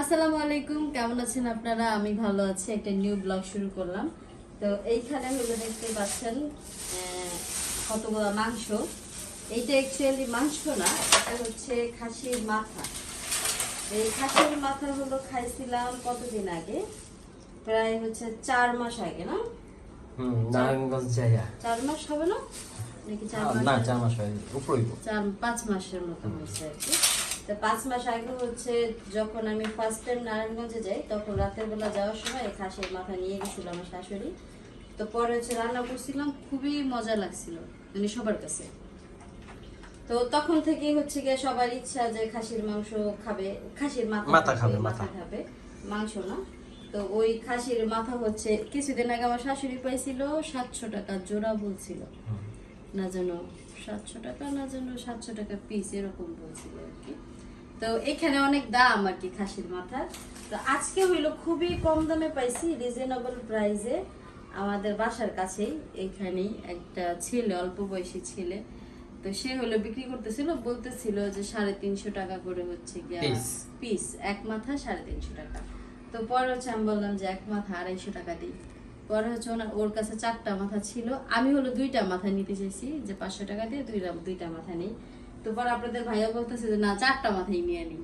আসসালামু আলাইকুম কেমন আছেন আপনারা? আমি ভালো আছি একটা নিউ ব্লগ শুরু করলাম। তো এইখানে হলো দেখতে পাচ্ছেন কতগুলো মাংস। এইটা অ্যাকচুয়ালি মাংস না এটা হচ্ছে খাসির মাথা। এই খাসির মাথা হলো খাইছিলাম কতদিন আগে? প্রায় হচ্ছে চার মাস আগে না? হুম চার মাস হবে না? নাকি চার মাস না চার মাস হয় চার পাঁচ মাসের মতো হয়েছে আর কি। তো পাঁচ মাস আগে হচ্ছে যখন আমি ফার্স্ট টাইম নারায়ণগঞ্জে যাই তখন রাতের বেলা যাওয়ার সময় এই খাসির মাথা নিয়ে গেছিল আমার শাশুড়ি। তো পরে হচ্ছে রান্না করছিলাম খুবই মজা লাগছিল মানে সবার কাছে। তো তখন থেকেই হচ্ছে গিয়ে সবার ইচ্ছা যে খাসির মাংস খাবে খাসির মাথা মাথা খাবে, মাথা। খাবে মাংস না। তো ওই খাসির মাথা হচ্ছে কিছুদিন আগে আমার শাশুড়ি পাইছিল সাতশো টাকা জোড়া বলছিল। না যেন সাতশো টাকা না যেন সাতশো টাকা পিস এরকম বলছিল আর কি। তো এখানে অনেক দাম আর কি খাসির মাথার। তো আজকে হইল খুবই কম দামে পাইছি রিজনেবল প্রাইসে আমাদের বাসার কাছেই এখানেই একটা ছেলে অল্প বয়সী ছেলে। তো সে হলো বিক্রি করতেছিল বলতেছিল যে সাড়ে তিনশো টাকা করে হচ্ছে গিয়া পিস এক মাথা সাড়ে তিনশো টাকা। তো পরে হচ্ছে আমি বললাম যে এক মাথা আড়াইশো টাকা দিই। পরে হচ্ছে ওনার ওর কাছে চারটা মাথা ছিল। আমি হলো দুইটা মাথা নিতে চাইছি যে পাঁচশো টাকা দিয়ে দুইটা দুইটা মাথা নেই। তো পরে আপনাদের ভাইয়া বলতেছে যে না চারটা মাথাই নিয়ে নিই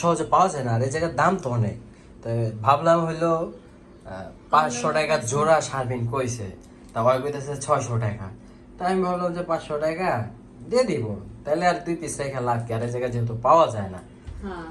সহজে পাওয়া যায় না আর এই জায়গার দাম তো অনেক। তো ভাবলাম হইল পাঁচশো টাকা জোড়া সারবিন কইছে তা ওই কইতেছে ছয়শো টাকা। তাই আমি ভাবলাম যে পাঁচশো টাকা দিয়ে দিব তাহলে আর দুই পিস রেখা লাভ কি? আর এই জায়গায় যেহেতু পাওয়া যায় না। হ্যাঁ।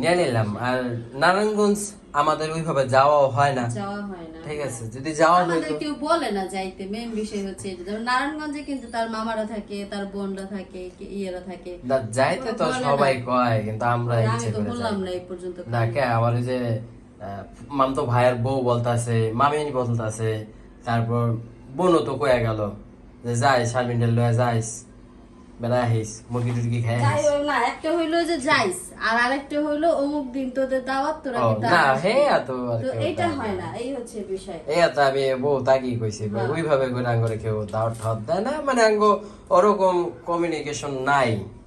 নিয়ে নিলাম। আর নারায়ণগঞ্জ আমাদের ওইভাবে যাওয়াও হয় না। হয় ঠিক আছে যদি যাওয়া আমাদের কেউ বলে না যাইতে মেন বিষয় হচ্ছে এটা। যেমন নারায়ণগঞ্জে কিন্তু তার মামারা থাকে তার বোনরা থাকে ইয়েরা থাকে। যাইতে তো সবাই কয় কিন্তু আমরা ইচ্ছে করে বললাম না এই পর্যন্ত না কে আমার ওই যে আহ, মামতো ভাইয়ের বউ বলতাছে মামিনী বলতাছে তারপর বোনও তো কয়ে গেল যে যাই শারমিনটা লয়ে যাইস। বেড়া মুরগি টুরগি যাই হোক না একটা হইল যে যাইস আর আরেকটা হইল অমুক দিন তোদের দাওয়াত তোরা কিন্তু না। হে তো তো এইটা হয় না এই হচ্ছে বিষয় এই এত আমি বউ তাকি কইছি কই, হ্যাঁ। ওইভাবে করে আঙ্গরে কেউ দাওয়াত ঠাওয়াত দেয় না মানে আঙ্গ ওরকম কমিউনিকেশন নাই তো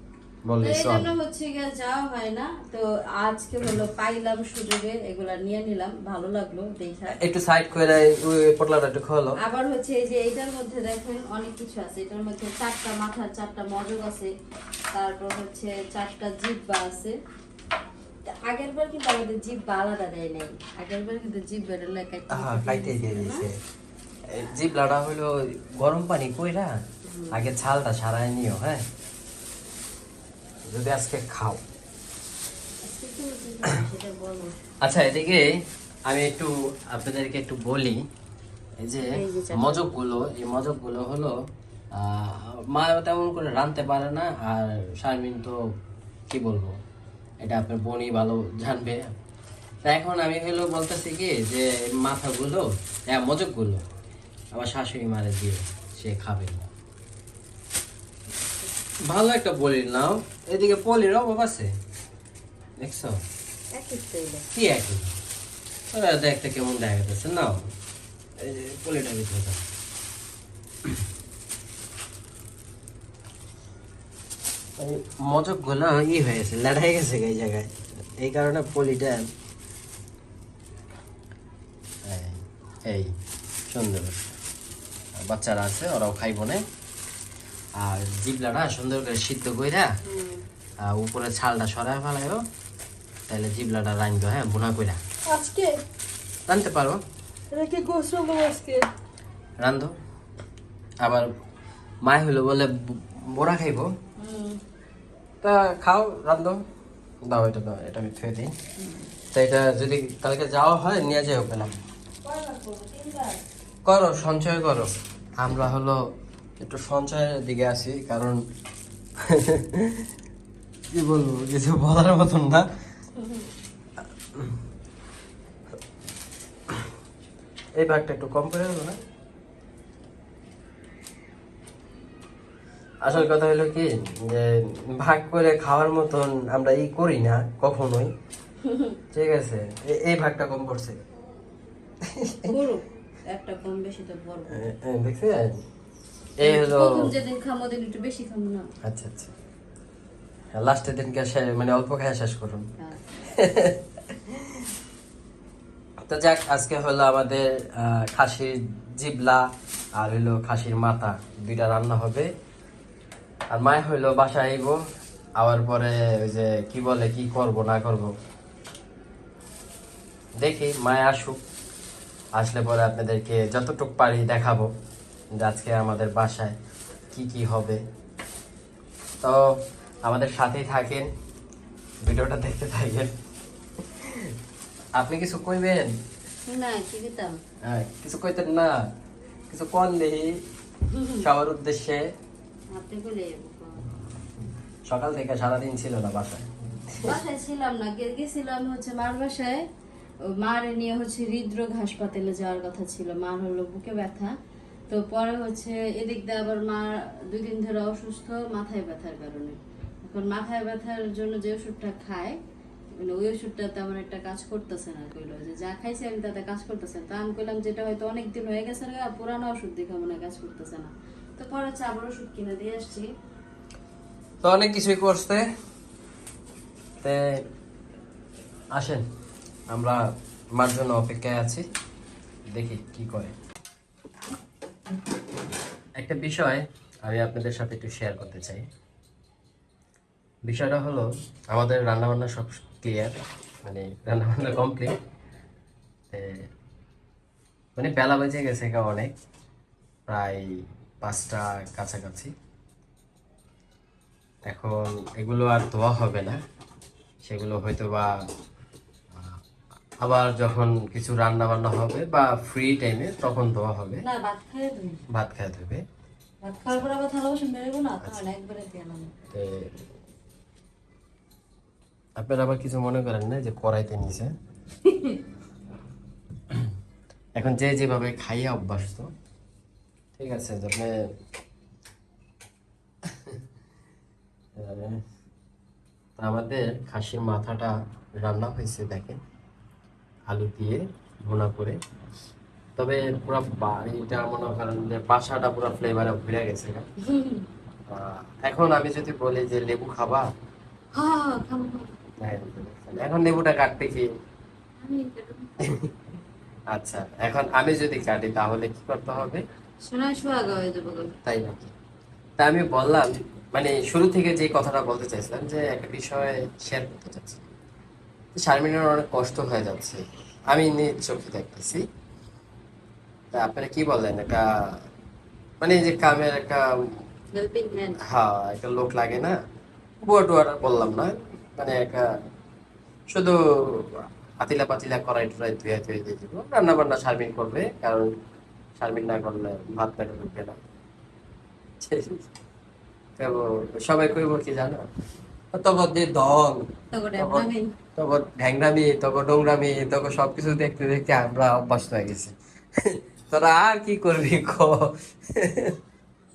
বললে এই চল হচ্ছে গিয়ে যাওয়া হয় না। তো আজকে হলো পাইলাম সুযোগে এগুলা নিয়ে নিলাম ভালো লাগল দেখা। একটু সাইড করে ওই পটলাটা একটু খোলো। আবার হচ্ছে এই যে এইটার মধ্যে দেখেন অনেক কিছু আছে। এটার মধ্যে চারটা মাথার চারটা মজক আছে। তারপর হচ্ছে চারটা জিব্বা আছে। আগের বার কিন্তু আমাদের জিব্বা আলাদা দেয় নাই। আগের বার কিন্তু হ্যাঁ দিয়ে গরম পানি কইরা আগে ছালটা সারাই নিও হ্যাঁ? যদি আজকে খাও। আচ্ছা এদিকে আমি একটু আপনাদেরকে একটু বলি এই যে। মজকগুলো এই মজকগুলো হলো মা তেমন করে রাঁধতে পারে না আর শারমিন তো কি বলব এটা আপনার বোনই ভালো জানবে। তা এখন আমি হলো বলতেছি কি যে মাথাগুলো হ্যাঁ মজকগুলো আমার শাশুড়ি মারে দিয়ে সে খাবে ভালো একটা বলি নাও। এদিকে পলির অভাব আছে? দেখছ? কি একই? ওরা দেখতে কেমন দেখা যাচ্ছে নাও এই যে পলিটা ভিতরে দাও। ই হয়েছে লড়াই গেছে এই জায়গায়। এই কারণে পলিটা এই- এই সুন্দর। বাচ্চারা আছে ওরাও খাইব না। আর জিবলাটা সুন্দর করে সিদ্ধ কইরা আর উপরে ছালটা সরাই ফেলাইও তাহলে জিবলাটা রাঁধবো হ্যাঁ বোনা কইরা। আজকে? রাঁধতে পারো কি গোসল আজকে। রান্ধো আবার মায় হইল বলে বোরা খাইবো। তা খাও রান্ধো দাও এটা দাও এটা আমি থুয়ে দিই। তা এটা যদি কালকে যাওয়া হয় নিয়ে যাও পেলাম করো সঞ্চয় করো। আমরা হলো একটু সঞ্চয়ের দিকে আছি কারণ কি বলব কিছু বলার মতন না। এই ভাগটা একটু কম করে দেবো না? আসল কথা হলো কি যে ভাগ করে খাওয়ার মতন আমরা ই করি না কখনোই। ঠিক আছে এই ভাগটা কম পড়ছে একটা কম বেশি তো দেখছেন? এই হলো প্রথম যেদিন খামো দিন একটু বেশি খামো না। আচ্ছা আচ্ছা। লাস্টের দিনকে মানে অল্প খায় শেষ করুন। হ্যাঁ। তো যাক আজকে হলো আমাদের খাসির জিবলা আর হইল খাসির মাথা। দুইটা রান্না হবে। আর মায় হইল বাসায় আইব। আবার পরে ওই যে কি বলে কি করব না করব। দেখি মায় আসুক। আসলে পরে আপনাদেরকে যতটুক পারি দেখাবো। যে আজকে আমাদের বাসায় কি কি হবে। তো আমাদের সাথেই থাকেন ভিডিওটা দেখতে থাকেন। আপনি কিছু কইবেন? না কি হ্যাঁ, কিছু কইতেন না কিছু কন দেহি সবার উদ্দেশ্যে। আপনি বলে সকাল থেকে সারাদিন ছিল না বাসায়। বাসায় ছিলাম না গেছিলাম হচ্ছে মার বাসায়। মার নিয়ে হচ্ছে হৃদরোগ হাসপাতালে যাওয়ার কথা ছিল মার হলো বুকে ব্যথা। তো পরে হচ্ছে এদিক দিয়ে আবার মা দুই দিন ধরে অসুস্থ, মাথায় ব্যথার কারণে। এখন মাথায় ব্যথার জন্য যে ওষুধটা খায় মানে ওই ওষুধটা তেমন একটা কাজ করতেছে না, কইলো যে যা খাইছি আমি তাতে কাজ করতেছে তা আমি কইলাম যেটা হয়তো অনেক দিন হয়ে গেছে না পুরানো ওষুধ দেখে মনে কাজ করতেছে না। তো পরে হচ্ছে আবার ওষুধ কিনে দিয়ে আসছি। তো অনেক কিছুই করছে। তে আসেন, আমরা মার জন্য অপেক্ষায় আছি। দেখি কি করে। একটা বিষয় আমি আপনাদের সাথে একটু শেয়ার করতে চাই। বিষয়টা হলো, আমাদের রান্নাবান্না সব ক্লিয়ার মানে রান্নাবান্না কমপ্লিট মানে বেলা বেজে গেছে অনেক, প্রায় পাঁচটা কাছাকাছি। এখন এগুলো আর ধোয়া হবে না, সেগুলো হয়তো বা আবার যখন কিছু রান্না বান্না হবে বা ফ্রি টাইমে তখন ধোয়া হবে। না ভাত খাইয়ে তুমি ভাত খাওয়ার পর আবার থালা বাসন বেরোবো না তখন একবারে দিয়ে নেব আপনারা আবার কিছু মনে করেন না যে কড়াইতে নিছে এখন যে যেভাবে খাইয়ে অভ্যস্ত ঠিক আছে আপনি আমাদের খাসির মাথাটা রান্না হয়েছে দেখেন। আলু দিয়ে ভুনা করে। তবে পুরো বাড়িটা মনে করেন যে বাসাটা পুরো ফ্লেভারে ভরে গেছে। এখন আমি যদি বলি যে লেবু খাবা? হ্যাঁ। হ্যাঁ, এখন লেবুটা কাটতে কি আচ্ছা এখন আমি যদি কাটি তাহলে কি করতে হবে? তাই নাকি? তা আমি বললাম মানে শুরু থেকে যে কথাটা বলতে চাইছিলাম যে একটা বিষয় শেয়ার করতে চাচ্ছি। শারমিনের অনেক কষ্ট হয়ে যাচ্ছে। আমি নিজ চোখে দেখতেছি। তা আপনারা কি বললেন? একটা মানে যে কামের একটা হ্যাঁ একটা লোক লাগে না? বুয়া টুয়াটা বললাম না। মানে একটা শুধু পাতিলা পাতিলা করাই টড়াই ধুয়ে ধুয়ে দিয়ে দিব। রান্না বান্না শারমিন করবে কারণ শারমিন না করলে ভাত পেটে ঢুকবে না সবাই কইব কি জানো? তখন যে দল তখন ঢ্যাংরামি। তখন ডোংরামি তখন সবকিছু দেখতে দেখতে আমরা অভ্যস্ত হয়ে গেছি। তোরা আর কি করবি ক?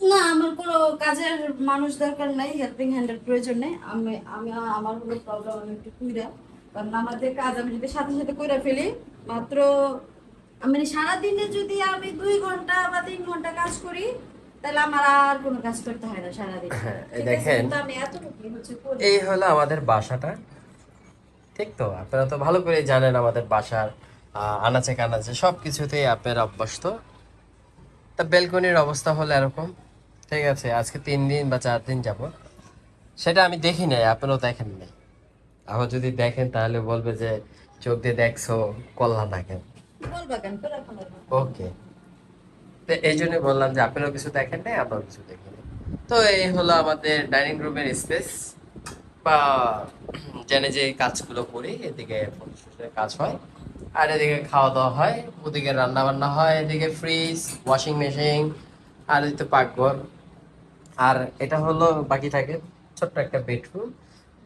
না আমার কোনো কাজের মানুষ দরকার নাই হেল্পিং হ্যান্ডের প্রয়োজন নেই। আমি আমি আমার কোনো প্রবলেম আমি একটু কুইরা কারণ আমাদের কাজ আমি যদি সাথে সাথে কইরা ফেলি মাত্র আমি সারাদিনে যদি আমি দুই ঘণ্টা বা তিন ঘণ্টা কাজ করি তাহলে আমার আর কোনো কাজ করতে হয় না সারাদিন। এই দেখেন। এই হলো আমাদের বাসাটা। ঠিক তো? আপনারা তো ভালো করে জানেন আমাদের বাসার আনাচে কানাচে সব কিছুতেই আপনারা অভ্যস্ত। তা বেলকনির অবস্থা হলো এরকম। ঠিক আছে আজকে তিন দিন বা চার দিন যাব সেটা আমি দেখি নাই আপনারাও দেখেন নাই। আবার যদি দেখেন তাহলে বলবে যে চোখ দিয়ে দেখছ কল্লা দেখেন ওকে। তো এই জন্য বললাম যে আপনারাও কিছু দেখেন নাই, আমরাও কিছু দেখি তো এই হলো আমাদের ডাইনিং রুমের স্পেস বা জেনে যে কাজগুলো করি, এদিকে কাজ হয়, আর এদিকে খাওয়া দাওয়া হয়, ওদিকে রান্না বান্না হয়, এদিকে ফ্রিজ ওয়াশিং মেশিন আর এদিকে পাকঘর। আর এটা হলো বাকি থাকে ছোট্ট একটা বেডরুম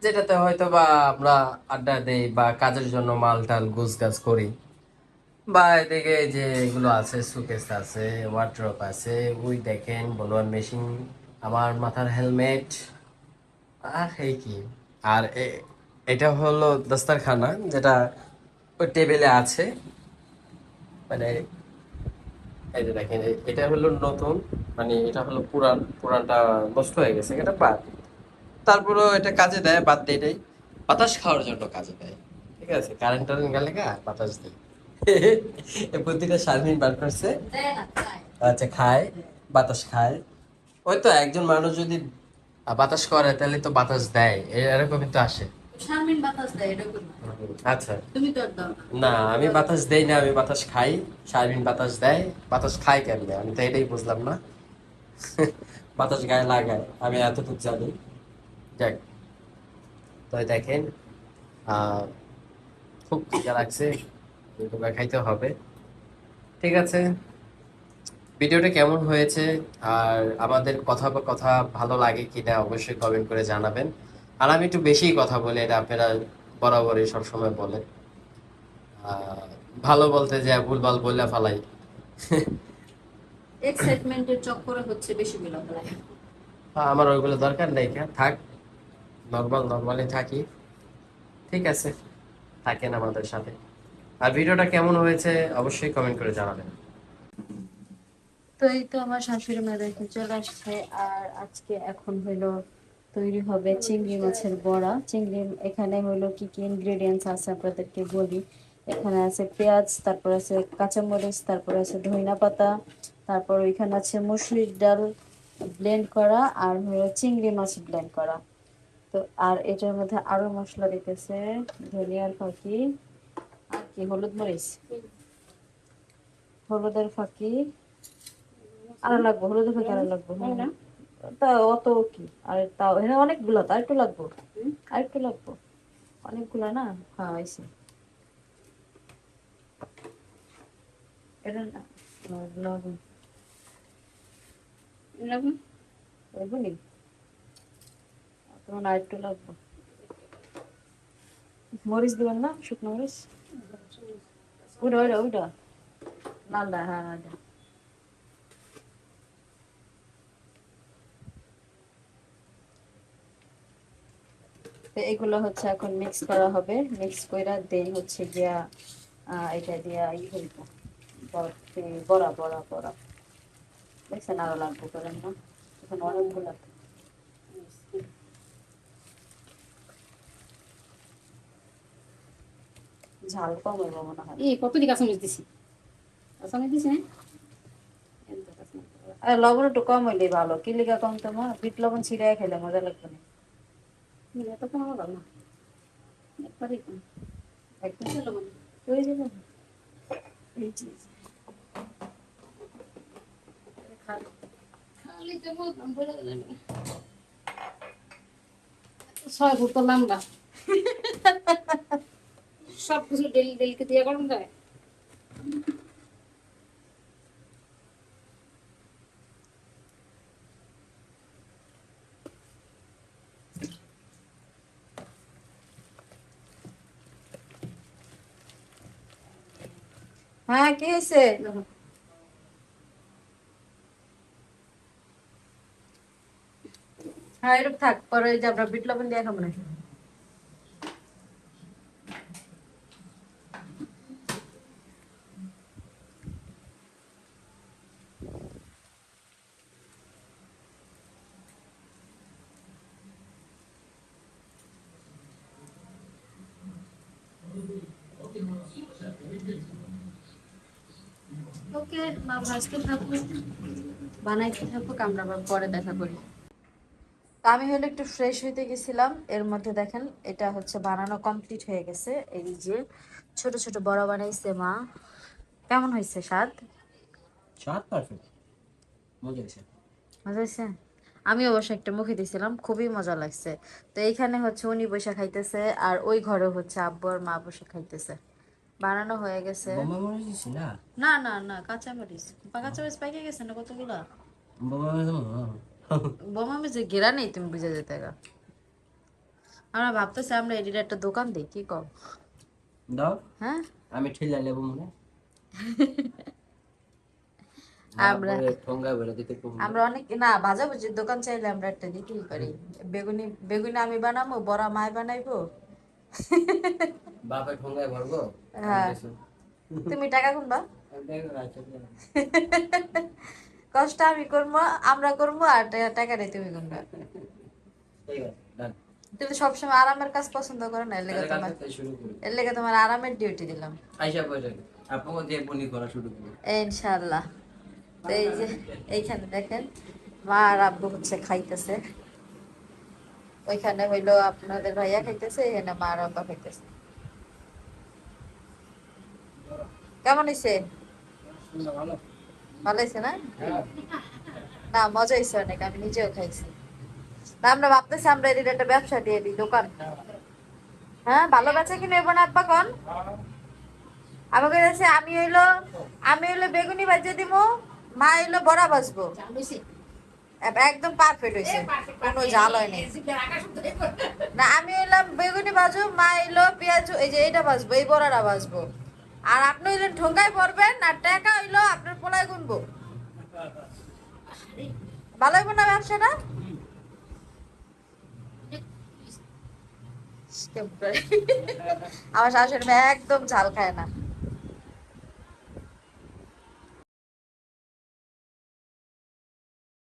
যেটাতে হয়তো বা আমরা আড্ডা দেই বা কাজের জন্য মাল টাল গুছ গাছ করি। বা এদিকে যে এগুলো আছে সুকেস আছে ওয়ার্ড্রপ আছে, ওই দেখেন বলোয়ার মেশিন আমার মাথার হেলমেট আর এই কি? আর এটা হলো দস্তারখানা, যেটা ওই টেবিলে আছে। মানে এই যে দেখেন এটা হলো নতুন মানে এটা হলো পুরান, পুরানটা নষ্ট হয়ে গেছে, এটা বাদ। তারপরেও এটা কাজে দেয়, বাদ দিয়ে এটাই বাতাস খাওয়ার জন্য কাজে দেয়। ঠিক আছে? কারেন্ট টারেন্ট গেলে গা, বাতাস দিই বুদ্ধিটা শারমিন বার করছে। আচ্ছা খায় বাতাস খায়। ওই তো একজন মানুষ যদি বাতাস করে তাহলে তো বাতাস দেয়। এরকমই তো আসে। এরকম না। আচ্ছা। তুমি তো না। না আমি বাতাস দেই না আমি বাতাস খাই। শারমিন বাতাস দেয়। বাতাস খায় কেমনে? আমি তো এটাই বুঝলাম না। বাতাস গায়ে লাগায়। আমি এতটুকু জানি। যাক। তো দেখেন আহ, খুব লাগছে। দুটো খাইতে হবে। ঠিক আছে? ভিডিওটা কেমন হয়েছে? আর আমাদের কথা কথা ভালো লাগে কিনা অবশ্যই কমেন্ট করে জানাবেন। আর আমি একটু বেশিই কথা বলি এটা আপনারা বরাবরই সবসময় বলেন। ভালো বলতে যে ভুলভাল বললে ফালাই। এক্সাইটমেন্টের চক্করে হচ্ছে বেশি লাগে আমার ওইগুলো দরকার নেই থাক নর্মাল নর্মালি থাকি। ঠিক আছে থাকেন আমাদের সাথে। আর ভিডিওটা কেমন হয়েছে অবশ্যই কমেন্ট করে জানাবেন। তো এই তো আমার শাশুড়ি চলে আসছে, আর আজকে এখন তৈরি হবে চিংড়ি মাছের বড়া। চিংড়ি এখানে কি কি ইনগ্রেডিয়েন্টস আছে আপনাদেরকে বলি। এখানে আছে পেঁয়াজ, তারপর আছে কাঁচামরিচ, তারপর আছে ধনিয়া পাতা, তারপর ওইখানে আছে মুসুরির ডাল ব্লেন্ড করা, আর হলো চিংড়ি মাছ ব্লেন্ড করা। তো আর এটার মধ্যে আরও মশলা দিতেছে, ধনিয়ার আর কি হলুদ মরিচ? হলুদের ফাঁকি? আরও লাগবো হলুদের ফাঁকি আরও লাগবো হ্যাঁ। তা অত কি? আর তাও অনেকগুলো তো আরেকটু লাগবো। আরেকটু লাগবো। অনেকগুলো না? হ্যাঁ হয়েছে এটা না লবণ। লবণ? লবণই? তোমার আরেকটু লাগবো। মরিচ দিবেন না? শুকনো মরিচ? ওইটা ওইটা ওইটা লালটা হ্যাঁ তো এগুলো হচ্ছে এখন মিক্স করা হবে মিক্স করে দেন হচ্ছে গিয়া আহ, এটা দিয়া ই হইব বড়া বড়া বড়া দেখছেন আরও লাগবে করেন না এখন অনেকগুলো ঝাল কম হইব মনে হয়। এই কত দিকে কাঁচামরিচ দিছি? কাঁচামরিচ দিছি আর লবণ একটু কম হইলে ভালো। কি লিগা কম তোমার বিট লবণ ছিড়াই খেলে মজা লাগবে না। এত কম হবে না। একবারই কম। একদম লবণ। হয়ে যাবে। এই যে, এই যে। খা- খালি দেবো, বলে দিলাম। ছয় ফুট তো লম্বা। সব কিছু ডেলি ডেলিকে দিয়ে করানো যায়? হ্যাঁ কি হয়েছে? হ্যাঁ এরকম থাক, পরে যে আমরা লবণ দিয়ে খাব না ওকে মা ভাজতে থাকুক বানাইতে থাকুক আমরা আবার পরে দেখা করি। তো আমি হলো একটু ফ্রেশ হইতে গেছিলাম। এর মধ্যে দেখেন এটা হচ্ছে বানানো কমপ্লিট হয়ে গেছে। এই যে ছোট ছোট বড় বানাইছে মা। কেমন হয়েছে স্বাদ? স্বাদ পারফেক্ট মজা হয়েছে। মজা হয়েছে? আমি অবশ্য একটা মুখে দিয়েছিলাম খুবই মজা লাগছে। তো এইখানে হচ্ছে উনি বসে খাইতেছে আর ওই ঘরে হচ্ছে আব্বু আর মা বসে খাইতেছে। বানানো হয়ে গেছে। বোমা মরিচ দিছি না? না না না কাঁচা মরিচ। কাঁচা মরিচ পাইকে গেছে না কতগুলা? বোমা ঘেরা নেই তুমি বুঝে যেতে গা। আমরা ভাবতেছি আমরা এটির একটা দোকান দিই কি কম দাও। হ্যাঁ? আমি ঠেলা লেবু মনে। আমরা অনেক না ভাজাভুজির দোকান চাইলে আমরা একটা দিতেই পারি বেগুনি বেগুনি আমি বানাবো বড়া মায় বানাইবো। বাপে ঠোঙ্গায় ভরবো? হ্যাঁ। তুমি টাকা গুনবা? কষ্ট আমি করব আমরা করব আর টা- টাকাটাই তুমি গুনবা. তুমি সবসময় আরামের কাজ পছন্দ করো না এর লেগে তোমার এর লেগে তোমার আরামের ডিউটি দিলাম। আইসা পয়সা আপনাকে দিয়ে বনি করা শুরু করি ইনশাল্লাহ তো এই যে এইখানে দেখেন মা আর আব্বু হচ্ছে খাইতেছে। ওইখানে হইল আপনাদের ভাইয়া খাইতেছে, এখানে মা আর খাইতেছে। কেমন হয়েছে ভালো হয়েছে না? না, মজা হয়েছে অনেক, আমি নিজেও খাইছি। আমরা ভাবতেছি আমরা একটা ব্যবসা দিয়ে দিই, দোকান। হ্যাঁ ভালো বেচা কি নেব না আব্বা কন? আমাকে আমি হইল আমি হইল বেগুনি বাজিয়ে দিব মা হইল বড়া বাজবো একদম পারফেক্ট হয়েছে। কোনো জাল হয়নি। না আমি হইলাম বেগুনি বাজু মা হইল পেঁয়াজ এই যে এইটা বাজবো এই বড়াটা বাজবো আর আপনি হইলেন ঠোঙ্গায় পড়বেন আর টাকা হইল আপনার পোলায় গুনবো। ভালো হইব না ব্যবসাটা? আমার শাশুড়ি মেয়ে একদম ঝাল খায় না।